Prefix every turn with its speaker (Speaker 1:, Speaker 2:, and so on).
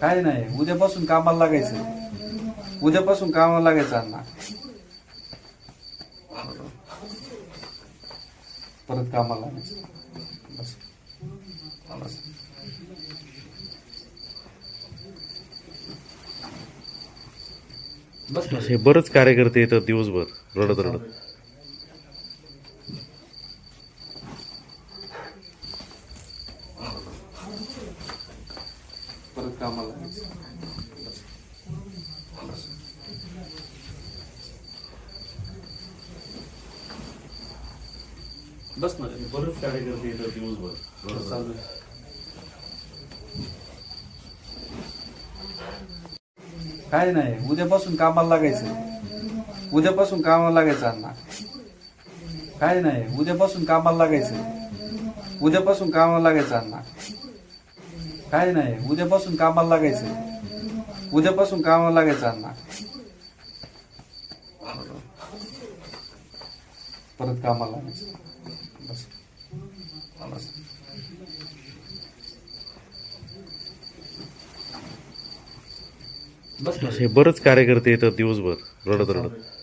Speaker 1: काय नाही उद्यापासून कामाला लागायचं. उद्यापासून कामाला लागायचं अण्णा. परत कामाला लागायचं. बस. बस. बस. हे
Speaker 2: असे बरेच कार्यकर्ते येतात दिवसभर रडत रडत.
Speaker 1: परत कामाला. बस. ना
Speaker 2: बरेच कार्यकर्ते येतात दिवसभर. रडत
Speaker 1: चालू आहे. काय नाही उद्यापासून कामाला लागायचं. उद्यापासून कामाला लागायचं अण्णा. काय नाही उद्यापासून कामाला लागायचं. उद्यापासून कामाला लागायचं अण्णा. काय नाही उद्यापासून कामाला लागायचं. उद्यापासून कामाला लागायचं अण्णा. परत कामाला लागायचं. बस. बस. बस. ना.
Speaker 2: असे बरेच कार्यकर्ते येतात दिवसभर रडत रडत